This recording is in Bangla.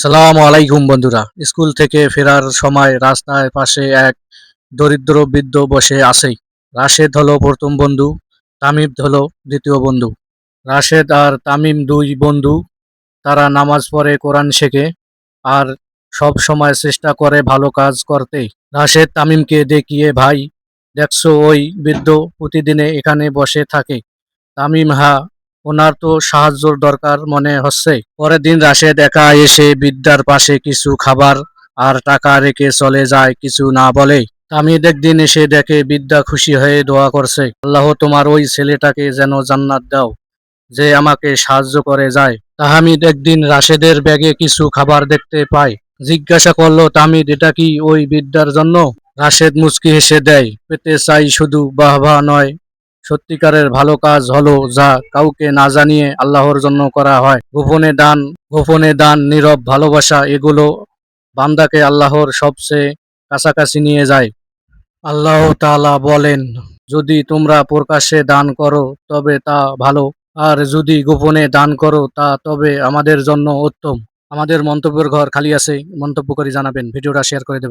সালাম আলাইকুম বন্ধুরা। স্কুল থেকে ফেরার সময় রাস্তায় পাশে এক দরিদ্র বৃদ্ধ বসে আছে রাশেদ হলো প্রথম বন্ধু, তামিম হলো দ্বিতীয় বন্ধু। রাশেদ আর তামিম দুই বন্ধু, তারা নামাজ পড়ে কোরআন শেখে আর সব সময় চেষ্টা করে ভালো কাজ করতে রাশেদ তামিমকে দেখিয়ে, ভাই, দেখছ ওই বৃদ্ধ প্রতিদিনে এখানে বসে থাকে? তামিম হা ওনার তো সাহায্যর দরকার মনে হচ্ছে। পরের দিন রাশেদ একা এসে বিদ্যার পাশে কিছু খাবার আর টাকা রেখে চলে যায়, কিছু না বলে। তামিদ একদিন এসে দেখে বিদ্যা খুশি হয়ে দোয়া করছে, আল্লাহ তোমার ওই ছেলেটাকে যেন জান্নাত দাও, যে আমাকে সাহায্য করে যায়। তাহামিদ একদিন রাশেদের ব্যাগে কিছু খাবার দেখতে পায়। জিজ্ঞাসা করল তামিদ এটা কি ওই বিদ্যার জন্য? রাশেদ মুচকি হেসে দেয়, পেতে চাই শুধু বাহবা নয়। সত্যিকারের ভালো কাজ হলো যা কাউকে না জানিয়ে আল্লাহর জন্য করা হয়। গোপনে দান গোপনে দান, নীরব ভালোবাসা, এগুলো বান্দাকে আল্লাহর সবচেয়ে কাছাকাছি নিয়ে যায়। আল্লাহ তাআলা বলেন, যদি তোমরা প্রকাশ্যে দান করো, তবে তা ভালো। আর যদি গোপনে দান করো, তা তবে আমাদের জন্য উত্তম। আমাদের মন্তব্যের ঘর খালি আছে মন্তব্য করে জানাবেন। ভিডিওটা শেয়ার করে দেবেন।